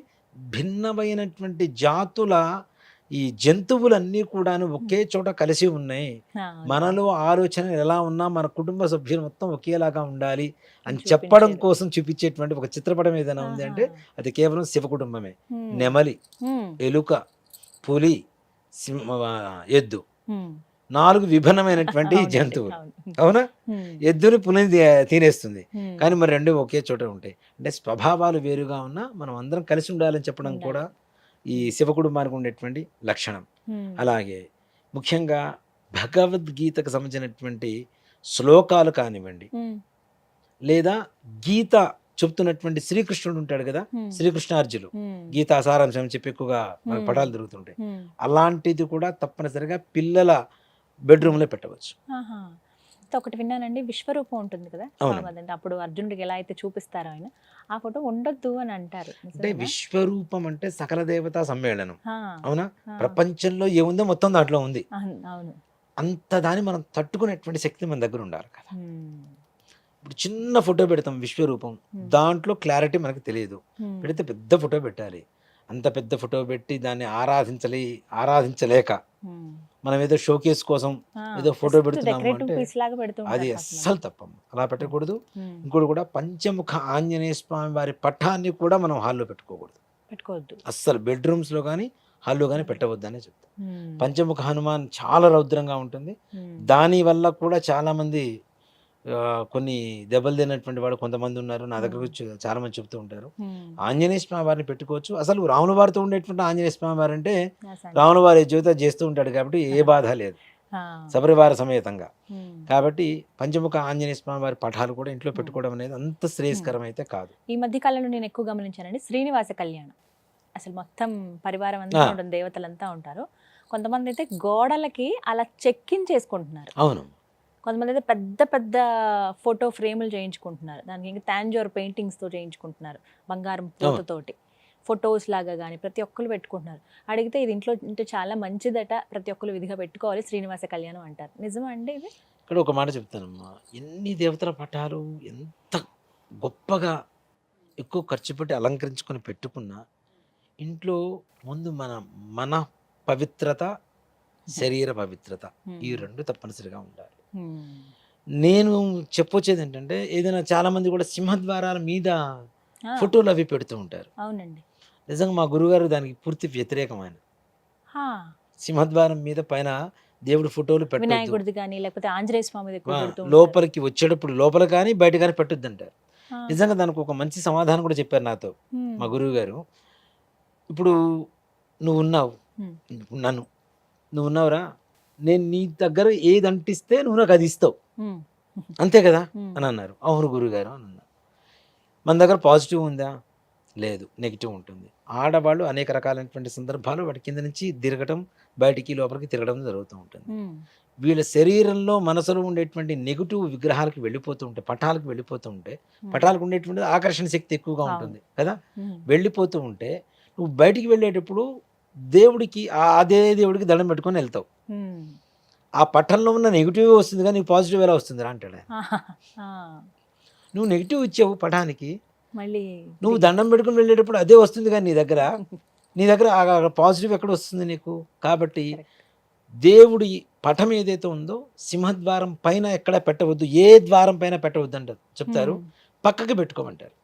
భిన్నమైనటువంటి జాతుల ఈ జంతువులన్నీ కూడాను ఒకే చోట కలిసి ఉన్నాయి మనలో ఆలోచన ఎలా ఉన్నా మన కుటుంబ సభ్యులు మొత్తం ఒకేలాగా ఉండాలి అని. చెప్పడం కోసం చూపించేటువంటి ఒక చిత్రపటం ఏదైనా ఉంది అంటే. అది కేవలం శివ కుటుంబమే. నెమలి. ఎలుక పులి ఎద్దు. నాలుగు విభిన్నమైనటువంటి జంతువులు అవును. ఎద్దుని పులిని తినేస్తుంది. కానీ మరి రెండు ఒకే చోట ఉంటాయి అంటే స్వభావాలు వేరుగా ఉన్నా మనం అందరం కలిసి ఉండాలని చెప్పడం. కూడా ఈ శివ కుటుంబానికి ఉండేటువంటి లక్షణం. అలాగే ముఖ్యంగా భగవద్గీతకు సంబంధించినటువంటి శ్లోకాలు కానివ్వండి. లేదా గీత చెప్తున్నటువంటి శ్రీకృష్ణుడు ఉంటాడు కదా. శ్రీకృష్ణార్జులు. గీతా సారాంశం అని చెప్పి ఎక్కువగా మనకు. పటాలు దొరుకుతుంటాయి హ్మ్. అలాంటిది కూడా తప్పనిసరిగా పిల్లల బెడ్రూమ్లో పెట్టవచ్చు ఒకటి విన్నానండి విశ్వరూపం ఉంటుంది కదా? అప్పుడు అర్జునుడికి ఎలా అయితే చూపిస్తారో ఆయన ఆ ఫోటో ఉండొద్దు అని అంటారు. అంటే? విశ్వరూపం అంటే సకల దేవతా సమ్మేళనం. అవునా. ప్రపంచంలో ఏముందో మొత్తం దాంట్లో ఉంది. అవును, అంత దాన్ని మనం తట్టుకునేటువంటి శక్తి మన దగ్గర ఉండాలి కదా. ఇప్పుడు చిన్న ఫోటో పెడతాం విశ్వరూపం. దాంట్లో క్లారిటీ మనకు తెలియదు. పెడితే పెద్ద ఫోటో పెట్టాలి. అంత పెద్ద ఫోటో పెట్టి దాన్ని ఆరాధించలే ఆరాధించలేక. మనం ఏదో షోకేస్ కోసం ఏదో just పెడుతున్నాము అంటే అది. అస్సలు తప్పం అలా పెట్టకూడదు. ఇంకోటి కూడా పంచముఖ ఆంజనేయ స్వామి వారి పటాన్ని కూడా మనం హాల్లో పెట్టుకోకూడదు పెట్టుకోవద్దు అస్సలు బెడ్రూమ్స్లో కానీ హాల్లో కానీ పెట్టవద్దు అనే చెప్తాం హ్మ్. పంచముఖ హనుమాన్ చాలా రౌద్రంగా ఉంటుంది. దాని వల్ల కూడా చాలా మంది ఆ, కొన్ని దెబ్బలు తిన్నటువంటి వాడు కొంతమంది ఉన్నారు. నా దగ్గర చాలా మంది చెప్తూ ఉంటారు. ఆంజనేయ స్వామి వారిని పెట్టుకోవచ్చు. అసలు రాముల వారితో ఉండేటువంటి ఆంజనేయ స్వామి వారు అంటే. రాముల వారి జీవితం చేస్తూ ఉంటాడు కాబట్టి ఏ బాధ లేదు. ఆ. సపరివార సమేతంగా. కాబట్టి పంచముఖ ఆంజనేయ స్వామి వారి పటాలు కూడా ఇంట్లో పెట్టుకోవడం అనేది అంత శ్రేయస్కరం అయితే కాదు. ఈ మధ్య కాలంలో నేను ఎక్కువ గమనించానండి శ్రీనివాస కళ్యాణం. అసలు మొత్తం పరివారం అంతా. ఉంటుంది దేవతలంతా ఉంటారు. కొంతమంది అయితే గోడలకి అలా చెక్కించేసుకుంటున్నారు అవును. కొంతమంది అయితే పెద్ద పెద్ద ఫోటో ఫ్రేములు చేయించుకుంటున్నారు. దానికి ఇంకా తాంజోర్ పెయింటింగ్స్తో చేయించుకుంటున్నారు బంగారం పూతతోటి. ఫొటోస్ లాగా కానీ ప్రతి ఒక్కరు పెట్టుకుంటున్నారు. అడిగితే ఇది ఇంట్లో ఇంటే చాలా మంచిదట ప్రతి ఒక్కరు విధిగా పెట్టుకోవాలి శ్రీనివాస కళ్యాణం అంటారు. నిజమా అండి ఇది? ఇక్కడ ఒక మాట చెప్తానమ్మా. ఎన్ని దేవతల పటాలు ఎంత గొప్పగా ఎక్కువ ఖర్చు పెట్టి అలంకరించుకొని పెట్టుకున్నా ఇంట్లో ముందు మన మన పవిత్రత శరీర పవిత్రత. ఈ రెండు తప్పనిసరిగా ఉండాలి. నేను చెప్పొచ్చేది ఏంటంటే ఏదైనా చాలా మంది కూడా సింహద్వారాల మీద ఫోటోలు అవి పెడుతూ ఉంటారు. అవునండి. నిజంగా మా గురుగారు దానికి పూర్తి వ్యతిరేకమైన సింహద్వారం మీద పైన దేవుడి ఫోటోలు వినాయకుడిది కానీ లేకపోతే ఆంజనేయ ఉంటారు. లోపలికి వచ్చేటప్పుడు లోపల కానీ బయట కానీ పెట్టొద్దు అంటారు నిజంగా దానికి ఒక మంచి సమాధానం కూడా చెప్పారు నాతో. మా గురువు గారు ఇప్పుడు నువ్వు ఉన్నావు. నన్ను. నువ్వు ఉన్నావురా? నేను నీ దగ్గర ఏది అంటిస్తే నువ్వు నాకు అది ఇస్తావు. అంతే కదా. అని అన్నారు అవును గురుగారు అని అన్నారు మన దగ్గర పాజిటివ్ ఉందా లేదు నెగిటివ్ ఉంటుంది ఆడవాళ్ళు అనేక రకాలైనటువంటి సందర్భాలు వాటి కింద నుంచి తిరగటం బయటికి లోపలికి తిరగడం జరుగుతూ ఉంటుంది. వీళ్ళ శరీరంలో మనసులో ఉండేటువంటి నెగిటివ్ విగ్రహాలకు వెళ్ళిపోతూ ఉంటే పటాలకు వెళ్ళిపోతూ ఉంటే. పటాలకు ఉండేటువంటి ఆకర్షణ శక్తి ఎక్కువగా. ఉంటుంది కదా. వెళ్ళిపోతూ ఉంటే నువ్వు బయటికి వెళ్ళేటప్పుడు దేవుడికి ఆ అదే దేవుడికి దండం పెట్టుకొని వెళ్తావు. ఆ పట్టణంలో ఉన్న నెగిటివ్ వస్తుంది కానీ నీకు పాజిటివ్ ఎలా వస్తుంది రా అంటాడు నువ్వు నెగిటివ్ ఇచ్చావు పటానికి మళ్ళీ నువ్వు దండం పెట్టుకుని వెళ్ళేటప్పుడు అదే వస్తుంది కానీ నీ దగ్గర నీ దగ్గర పాజిటివ్ ఎక్కడ వస్తుంది నీకు? కాబట్టి. దేవుడి పటం ఏదైతే ఉందో సింహద్వారం పైన ఎక్కడ పెట్టవద్దు ఏ ద్వారం పైన పెట్టవద్దు అంటారు. చెప్తారు. పక్కకి పెట్టుకోమంటారు.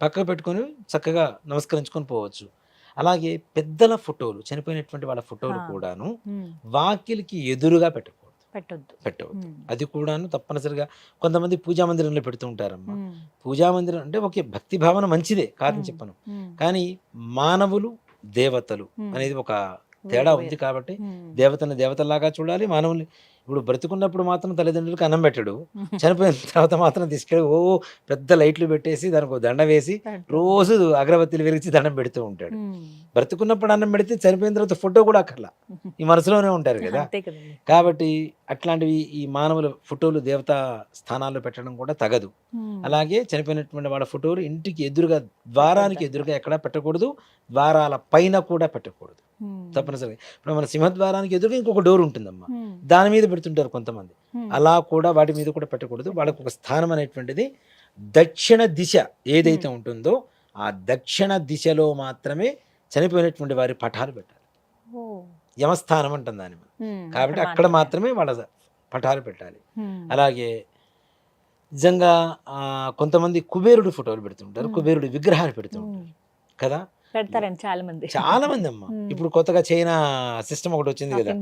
పక్కకు పెట్టుకొని చక్కగా నమస్కరించుకొని పోవచ్చు. అలాగే పెద్దల ఫోటోలు చనిపోయినటువంటి వాళ్ళ ఫోటోలు. కూడాను. వాకిలికి ఎదురుగా పెట్టకూడదు పెట్టొద్దు పెట్టవద్దు. అది కూడాను తప్పనిసరిగా కొంతమంది పూజా మందిరంలో పెడుతూ ఉంటారమ్మా. పూజా మందిరం అంటే ఓకే భక్తి భావన మంచిదే కాదని. చెప్పను. కానీ మానవులు దేవతలు. అనేది ఒక తేడా. ఉంది కాబట్టి. దేవతను దేవతలాగా చూడాలి మానవుల్ని ఇప్పుడు బ్రతుకున్నప్పుడు మాత్రం తల్లిదండ్రులకు అన్నం పెట్టడు. చనిపోయిన తర్వాత మాత్రం తీసుకెళ్ళి ఓ పెద్ద లైట్లు పెట్టేసి దానికి ఒక దండ వేసి. రోజు అగరబత్తిలు వెలిగించి దండం పెడుతూ ఉంటాడు. బ్రతుకున్నప్పుడు అన్నం పెడితే చనిపోయిన తర్వాత ఫోటో కూడా అక్కర్లా ఈ మనసులోనే ఉంటారు కదా కాబట్టి అట్లాంటివి ఈ మానవుల ఫోటోలు దేవతా స్థానాల్లో పెట్టడం కూడా తగదు. అలాగే చనిపోయినటువంటి వాళ్ళ ఫోటోలు ఇంటికి ఎదురుగా ద్వారానికి. ఎదురుగా ఎక్కడా పెట్టకూడదు ద్వారాల పైన కూడా పెట్టకూడదు. తప్పనిసరిగా ఇప్పుడు మన సింహద్వారానికి ఎదురుగా ఇంకొక డోర్ ఉంటుందమ్మా. దాని మీద పెడుతుంటారు కొంతమంది. అలా కూడా వాటి మీద కూడా పెట్టకూడదు వాళ్ళకు ఒక స్థానం అనేటువంటిది దక్షిణ దిశ ఏదైతే ఉంటుందో ఆ దక్షిణ దిశలో మాత్రమే చనిపోయినటువంటి వారి పటాలు పెట్టాలి. యమస్థానం అంటుంది. హ్మ్. కాబట్టి అక్కడ మాత్రమే వాళ్ళ పటాలు పెట్టాలి. అలాగే నిజంగా కొంతమంది కుబేరుడు ఫోటోలు పెడుతుంటారు. కుబేరుడు విగ్రహాలు పెడుతుంటారు. కదా పెడతారండి చాలా మంది చాలా మంది అమ్మ. ఇప్పుడు కొత్తగా చైనా సిస్టమ్ ఒకటి వచ్చింది కదా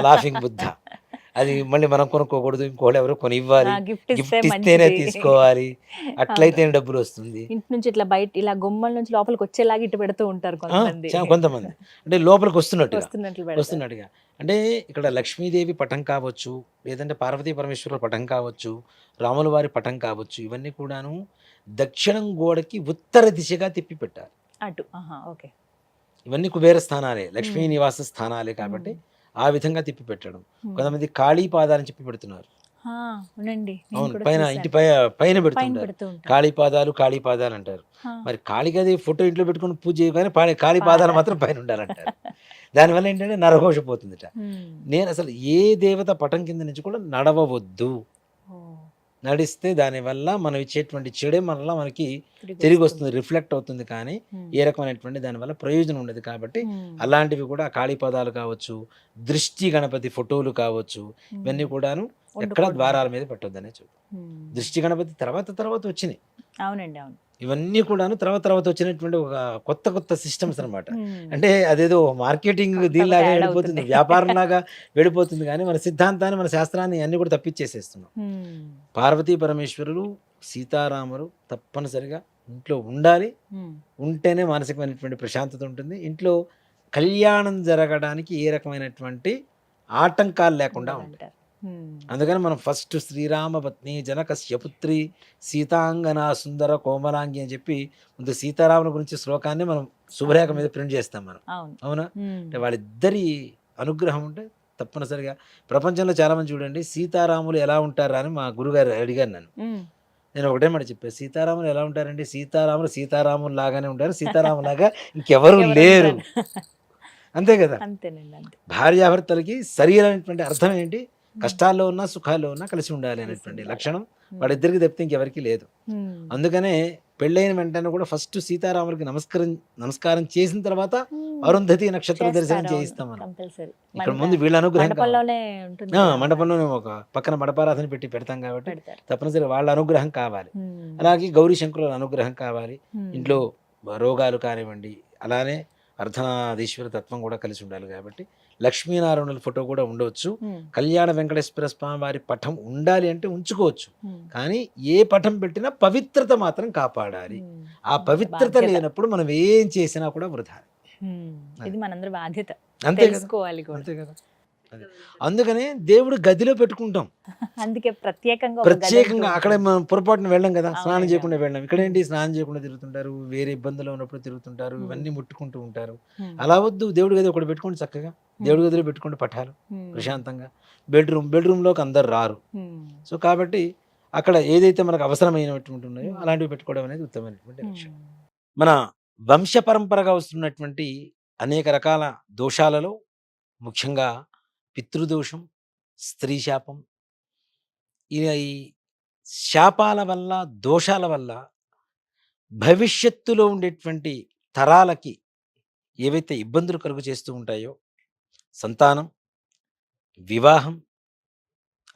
లాఫింగ్ బుద్ధ అది మళ్ళీ మనం కొనుక్కోకూడదు ఇంకోళ్ళు ఎవరో కొని ఇవ్వాలి గిఫ్ట్ ఇస్తే గిఫ్ట్ ఇస్తేనే. తీసుకోవాలి. అట్లయితేనే డబ్బులు వస్తుంది. ఇంటి నుంచి ఇట్లా బయట ఇలా గుమ్మల నుంచి లోపలికి వచ్చేలాగా ఇటు పెడుతూ ఉంటారు కొంతమంది. కొంతమంది. అంటే లోపలికి పెడతారు. వస్తున్నట్టుగా. అంటే ఇక్కడ లక్ష్మీదేవి పటం కావచ్చు లేదంటే పార్వతీ పరమేశ్వరుల పటం కావచ్చు రాముల వారి పటం కావచ్చు ఇవన్నీ కూడాను దక్షిణం గోడకి ఉత్తర దిశగా తిప్పి పెట్టారు అటు ఓకే. ఇవన్నీ కుబేర స్థానాలే లక్ష్మీ. నివాస స్థానాలే కాబట్టి ఆ విధంగా తిప్పి పెట్టడం. కొంతమంది కాళీ పాదాలని చెప్పి పెడుతున్నారు. అవును పైన. ఇంటి పై పైన పైన పెడుతుంటారు. కాళీ పాదాలు కాళీ పాదాలు అంటారు. మరి అది ఫోటో ఇంట్లో పెట్టుకుని పూజ చేయగానే కాళీ పాదాలు మాత్రం పైన ఉండాలంటారు. దానివల్ల ఏంటంటే నరఘోష పోతుందిట. నేను అసలు ఏ దేవత పటం కింద నుంచి కూడా నడవవద్దు. నడిస్తే దానివల్ల మనం ఇచ్చేటువంటి చెడే మనలో మనకి తిరిగి వస్తుంది రిఫ్లెక్ట్ అవుతుంది కానీ. ఏ రకమైనటువంటి దానివల్ల ప్రయోజనం ఉండదు కాబట్టి. అలాంటివి కూడా కాళీపదాలు కావచ్చు దృష్టి గణపతి ఫోటోలు కావచ్చు. ఇవన్నీ కూడాను ఎక్కడ. ద్వారాల మీద పెట్టొద్దనే మ్మ్. దృష్టి గణపతి తర్వాత తర్వాత వచ్చినాయి అవునండి అవును ఇవన్నీ కూడాను తర్వాత తర్వాత వచ్చినటువంటి ఒక కొత్త కొత్త సిస్టమ్స్ అన్నమాట మ్మ్. అంటే అదేదో మార్కెటింగ్ దీనిలాగా వెళ్ళిపోతుంది. వ్యాపారం లాగా వెళ్ళిపోతుంది కానీ మన సిద్ధాంతాన్ని మన శాస్త్రాన్ని అన్ని కూడా తప్పించేసేస్తున్నాం. పార్వతీ పరమేశ్వరులు సీతారాములు తప్పనిసరిగా ఇంట్లో ఉండాలి. ఉంటేనే మానసికమైనటువంటి ప్రశాంతత ఉంటుంది ఇంట్లో కళ్యాణం జరగడానికి ఏ రకమైనటువంటి ఆటంకాలు లేకుండా ఉంటాయి. అందుకని మనం ఫస్ట్ శ్రీరామ పత్ని జనకస్య పుత్రి సీతాంగన సుందర కోమలాంగి అని చెప్పి ముందు సీతారాముల గురించి శ్లోకాన్ని మనం శుభరేఖ మీద ప్రింట్ చేస్తాం మనం. అవును. మ్మ్. అంటే వాళ్ళిద్దరి అనుగ్రహం ఉంటే తప్పనిసరిగా ప్రపంచంలో చాలా మంది చూడండి సీతారాములు ఎలా ఉంటారా అని మా గురుగారు అడిగారు నన్ను. మ్మ్. నేను ఒకటే మాట చెప్పాను సీతారాములు ఎలా ఉంటారండి? సీతారాములు సీతారాములు లాగానే ఉంటారు సీతారాములాగా ఇంకెవరు ఎవరు లేరు? అంతే కదా? భార్యాభర్తలకి సరైనటువంటి అర్థం ఏంటి? కష్టాల్లో ఉన్నా సుఖాల్లో ఉన్నా కలిసి ఉండాలి అనేటువంటి. లక్షణం మ్మ్. వాళ్ళిద్దరికి తప్పితే ఇంకెవరికి లేదు. అందుకనే పెళ్ళైన వెంటనే కూడా ఫస్ట్ సీతారాములకి నమస్కారం నమస్కారం చేసిన తర్వాత. అరుంధతి నక్షత్ర దర్శనం. చేయిస్తాం మనం ఇక్కడ ముందు వీళ్ళ అనుగ్రహం. మండపంలోనే ఒక పక్కన మండపారాధన పెట్టి పెడతాం కాబట్టి పెడతారు తప్పనిసరిగా వాళ్ళ అనుగ్రహం కావాలి. అలాగే గౌరీ శంకరుల అనుగ్రహం కావాలి. ఇంట్లో రోగాలు కానివ్వండి అలానే అర్ధనాదీశ్వర తత్వం కూడా కలిసి ఉండాలి కాబట్టి లక్ష్మీనారాయణుల ఫోటో కూడా ఉండవచ్చు. కళ్యాణ వెంకటేశ్వర స్వామి వారి పటం ఉండాలి అంటే ఉంచుకోవచ్చు. కానీ ఏ పటం పెట్టినా పవిత్రత మాత్రం కాపాడాలి. ఆ పవిత్రత. లేనప్పుడు మనం ఏం చేసినా కూడా వృధా. ఇది మనందరి బాధ్యత అంతే కదా తెలుసుకోవాలి కూడా అంతే కదా. అందుకనే దేవుడు గదిలో పెట్టుకుంటాం అందుకే ప్రత్యేకంగా ప్రత్యేకంగా అక్కడ. మనం పొరపాటున వెళ్ళం కదా స్నానం చేయకుండా వెళ్ళాం ఇక్కడ ఏంటి స్నానం చేయకుండా తిరుగుతుంటారు వేరే ఇబ్బందులు ఉన్నప్పుడు తిరుగుతుంటారు. ఇవన్నీ ముట్టుకుంటూ ఉంటారు. అలా వద్దు దేవుడి గది ఒకటి పెట్టుకోండి చక్కగా దేవుడి గదిలో పెట్టుకోండి పఠాలు మ్మ్. ప్రశాంతంగా బెడ్రూమ్ బెడ్రూమ్లోకి అందరు రారు. సో కాబట్టి అక్కడ ఏదైతే మనకు అవసరమైనటువంటి ఉన్నాయో అలాంటివి పెట్టుకోవడం అనేది ఉత్తమమైనటువంటి లక్ష్యం. మన వంశ పరంపరగా వస్తున్నటువంటి అనేక రకాల దోషాలలో ముఖ్యంగా పితృదోషం స్త్రీ శాపం. ఇలా ఈ శాపాల వల్ల దోషాల వల్ల భవిష్యత్తులో ఉండేటువంటి తరాలకి ఏవైతే ఇబ్బందులు కలుగు చేస్తూ ఉంటాయో సంతానం వివాహం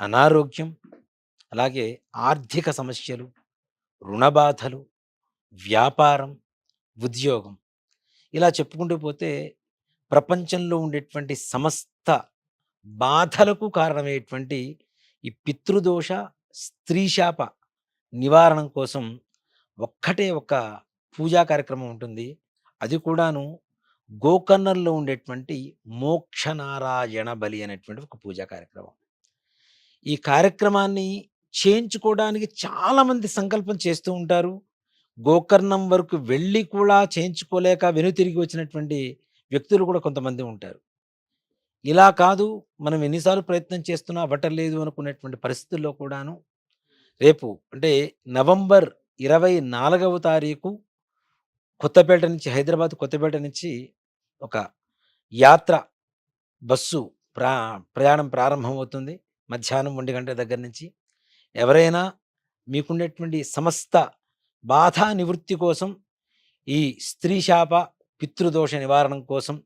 అనారోగ్యం అలాగే ఆర్థిక సమస్యలు రుణబాధలు వ్యాపారం ఉద్యోగం. ఇలా చెప్పుకుంటూ పోతే ప్రపంచంలో ఉండేటువంటి సమస్త బాధలకు కారణమయ్యేటువంటి ఈ పితృదోష స్త్రీశాప నివారణం కోసం ఒక్కటే ఒక పూజా కార్యక్రమం ఉంటుంది. అది కూడాను గోకర్ణంలో ఉండేటువంటి మోక్షనారాయణ బలి అనేటువంటి ఒక పూజా కార్యక్రమం. ఈ కార్యక్రమాన్ని చేయించుకోవడానికి చాలామంది సంకల్పం చేస్తూ ఉంటారు. గోకర్ణం వరకు వెళ్ళి కూడా చేయించుకోలేక వెనుతిరిగి వచ్చినటువంటి వ్యక్తులు కూడా కొంతమంది ఉంటారు. ఇలా కాదు మనం ఎన్నిసార్లు ప్రయత్నం చేస్తున్నా అవ్వటలేదు అనుకునేటువంటి పరిస్థితుల్లో కూడాను రేపు అంటే నవంబర్ ఇరవై నాలుగవ తారీఖు కొత్తపేట నుంచి హైదరాబాద్ కొత్తపేట నుంచి ఒక యాత్ర బస్సు ప్రా ప్రయాణం ప్రారంభమవుతుంది. మధ్యాహ్నం ఒంటి గంట దగ్గర నుంచి. ఎవరైనా మీకుండేటువంటి సమస్త బాధా నివృత్తి కోసం ఈ స్త్రీ శాప పితృదోష నివారణం కోసం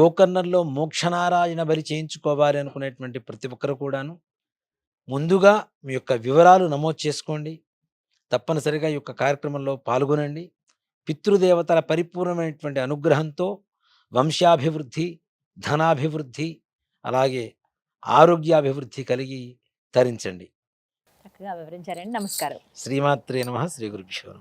గోకర్ణంలో మోక్షనారాయణ బలి చేయించుకోవాలి అనుకునేటువంటి ప్రతి ఒక్కరు కూడాను. ముందుగా మీ యొక్క వివరాలు నమోదు చేసుకోండి. తప్పనిసరిగా ఈ యొక్క కార్యక్రమంలో పాల్గొనండి. పితృదేవతల పరిపూర్ణమైనటువంటి అనుగ్రహంతో వంశాభివృద్ధి ధనాభివృద్ధి అలాగే ఆరోగ్యాభివృద్ధి కలిగి తరించండి. చక్కగా వివరించారండి. నమస్కారం. శ్రీమాత్రే నమ. శ్రీ గురుభ్యో.